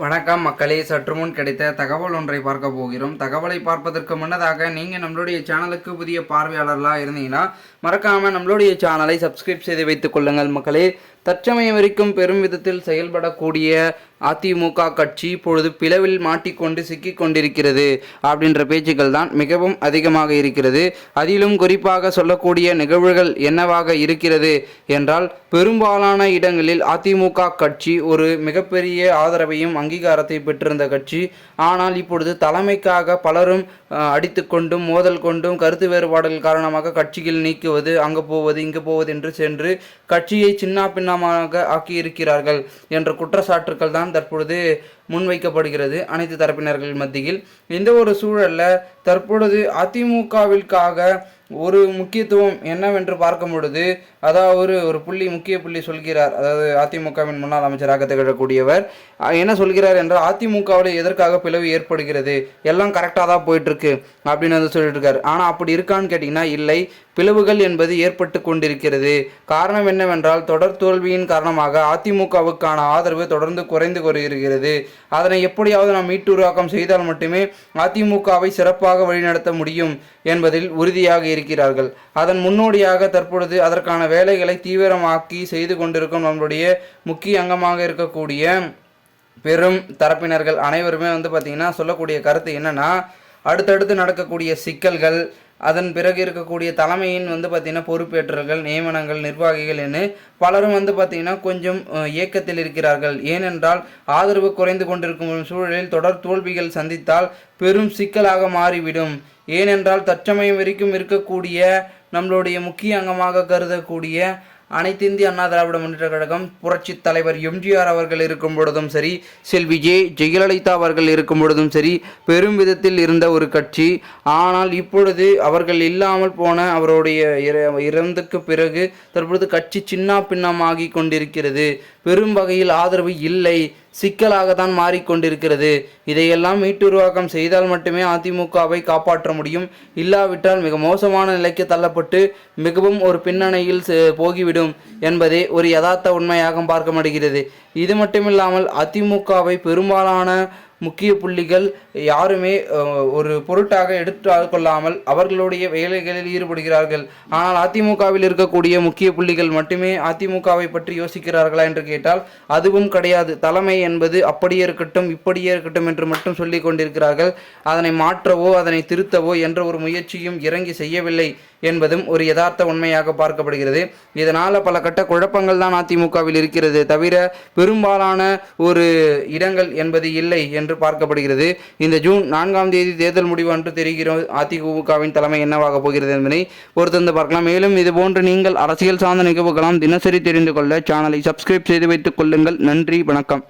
வணக்கம் மக்களே சற்று முன் கிடைத்த தகவல் ஒன்றை பார்க்க போகிறோம். தகவலை பார்ப்பதற்கு முன்னதாக நீங்கள் நம்மளுடைய சேனலுக்கு புதிய பார்வையாளர்களாக இருந்தீங்கன்னா மறக்காமல் நம்மளுடைய சேனலை சப்ஸ்கிரைப் செய்து வைத்துக் கொள்ளுங்கள் மக்களே. தற்சமயம் வரைக்கும் பெரும் விதத்தில் செயல்படக்கூடிய அதிமுக கட்சி இப்பொழுது பிளவில் மாட்டிக்கொண்டு சிக்கி கொண்டிருக்கிறது அப்படின்ற பேச்சுக்கள் தான் மிகவும் அதிகமாக இருக்கிறது. அதிலும் குறிப்பாக சொல்லக்கூடிய நிகழ்வுகள் என்னவாக இருக்கிறது என்றால் பெரும்பாலான இடங்களில் அதிமுக கட்சி ஒரு மிகப்பெரிய ஆதரவையும் அங்கீகாரத்தை பெற்றிருந்த கட்சி. ஆனால் இப்பொழுது தலைமைக்காக பலரும் அடித்துக்கொண்டும் மோதல் கொண்டும் கருத்து வேறுபாடுகள் காரணமாக கட்சியில் நீக்குவது அங்கு போவது இங்கு போவது என்று சென்று கட்சியை சின்ன பின்னமாக ஆக்கியிருக்கிறார்கள் என்ற குற்றச்சாட்டுக்கள் தான் தற்பொழுது முன்வைக்கப்படுகிறது அனைத்து தரப்பினர்கள் மத்தியில். இந்த ஒரு சூழல்ல தற்பொழுது அதிமுகவிற்காக ஒரு முக்கியத்துவம் என்னவென்று பார்க்கும் பொழுது அதாவது ஒரு ஒரு புள்ளி முக்கிய புள்ளி சொல்கிறார் அதாவது அதிமுகவின் முன்னாள் அமைச்சராக திகழக்கூடியவர். என்ன சொல்கிறார் என்றால் அதிமுகவில் எதற்காக பிளவு ஏற்படுகிறது? எல்லாம் கரெக்டாக தான் போயிட்டுருக்கு அப்படின்னு வந்து சொல்லிட்டு இருக்காரு ஆனால் அப்படி இருக்கான்னு கேட்டிங்கன்னா இல்லை. பிளவுகள் என்பது ஏற்பட்டு கொண்டிருக்கிறது. காரணம் என்னவென்றால் தொடர் தோல்வியின் காரணமாக அதிமுகவுக்கான ஆதரவு தொடர்ந்து குறைந்து வருகிறது. அதனை எப்படியாவது நாம் மீட்டுருவாக்கம் செய்தால் மட்டுமே அதிமுகவை சிறப்பாக வழிநடத்த முடியும் என்பதில் உறுதியாக இருக்கிறார்கள். அதன் முன்னோடியாக தற்பொழுது அதற்கான வேலைகளை தீவிரமாக்கி செய்து கொண்டிருக்கும் நம்மளுடைய முக்கிய அங்கமாக இருக்கக்கூடிய பெரும் தரப்பினர்கள் அனைவருமே வந்து பார்த்திங்கன்னா சொல்லக்கூடிய கருத்து என்னென்னா அடுத்தடுத்து நடக்கக்கூடிய சிக்கல்கள் அதன் பிறகு இருக்கக்கூடிய தலைமையின் வந்து பார்த்திங்கன்னா பொறுப்பேற்றல்கள் நியமனங்கள் நிர்வாகிகள் என்று பலரும் வந்து பார்த்திங்கன்னா கொஞ்சம் இயக்கத்தில் இருக்கிறார்கள். ஏனென்றால் ஆதரவு குறைந்து கொண்டிருக்கும் சூழலில் தொடர் தோல்விகள் சந்தித்தால் பெரும் சிக்கலாக மாறிவிடும். ஏனென்றால் தற்சமயம் வரைக்கும் இருக்கக்கூடிய நம்மளுடைய முக்கிய அங்கமாக கருதக்கூடிய அனைத்து இந்திய அண்ணா திராவிட முன்னேற்ற கழகம் புரட்சி தலைவர் எம்ஜிஆர் அவர்கள் இருக்கும் பொழுதும் சரி செல்வி ஜே ஜெயலலிதா அவர்கள் இருக்கும் பொழுதும் சரி பெரும் விதத்தில் இருந்த ஒரு கட்சி. ஆனால் இப்பொழுது அவர்கள் இல்லாமல் போன அவருடைய இற- இறந்துக்கு பிறகு தற்பொழுது கட்சி சின்ன பின்னமாகி கொண்டிருக்கிறது. பெரும் வகையில் ஆதரவு இல்லை. சிக்கலாக தான் மாறிக்கொண்டிருக்கிறது. இதையெல்லாம் மீட்டுருவாக்கம் செய்தால் மட்டுமே அதிமுகவை காப்பாற்ற முடியும். இல்லாவிட்டால் மிக மோசமான நிலைக்கு தள்ளப்பட்டு மிகவும் ஒரு பின்னணியில் போகிவிடும் என்பதே ஒரு யதார்த்த உண்மையாக பார்க்கப்படுகிறது இது மட்டுமில்லாமல் அதிமுகவை பெரும்பாலான முக்கிய புள்ளிகள் யாருமே ஒரு பொருட்டாக எடுத்து கொள்ளாமல் அவர்களுடைய வேலைகளில் ஈடுபடுகிறார்கள். ஆனால் அதிமுகவில் இருக்கக்கூடிய முக்கிய புள்ளிகள் மட்டுமே அதிமுகவை பற்றி யோசிக்கிறார்களா என்று கேட்டால் அதுவும் கிடையாது. தலைமை என்பது அப்படியே இருக்கட்டும் இப்படியே இருக்கட்டும் என்று மட்டும் சொல்லி கொண்டிருக்கிறார்கள். அதனை மாற்றவோ அதனை திருத்தவோ என்ற ஒரு முயற்சியும் இறங்கி செய்யவில்லை என்பதும் ஒரு யதார்த்த உண்மையாக பார்க்கப்படுகிறது. இதனால் பல கட்ட குழப்பங்கள் தான் அதிமுகவில் இருக்கிறது. தவிர பெரும்பாலான ஒரு இடங்கள் என்பது இல்லை என்று என்று பார்க்கப்படுகிறது. இந்த ஜூன் நான்காம் தேதி தேர்தல் முடிவு அன்று தெரிகிறோம் அதிமுகவின் தலைமை என்னவாக போகிறது என்பதை பொறுத்திருந்து பார்க்கலாம். மேலும் இதுபோன்று நீங்கள் அரசியல் சார்ந்த நிகழ்வுகளாம் தினசரி தெரிந்து கொள்ள சேனலை சப்ஸ்கிரைப் செய்து வைத்துக் கொள்ளுங்கள். நன்றி வணக்கம்.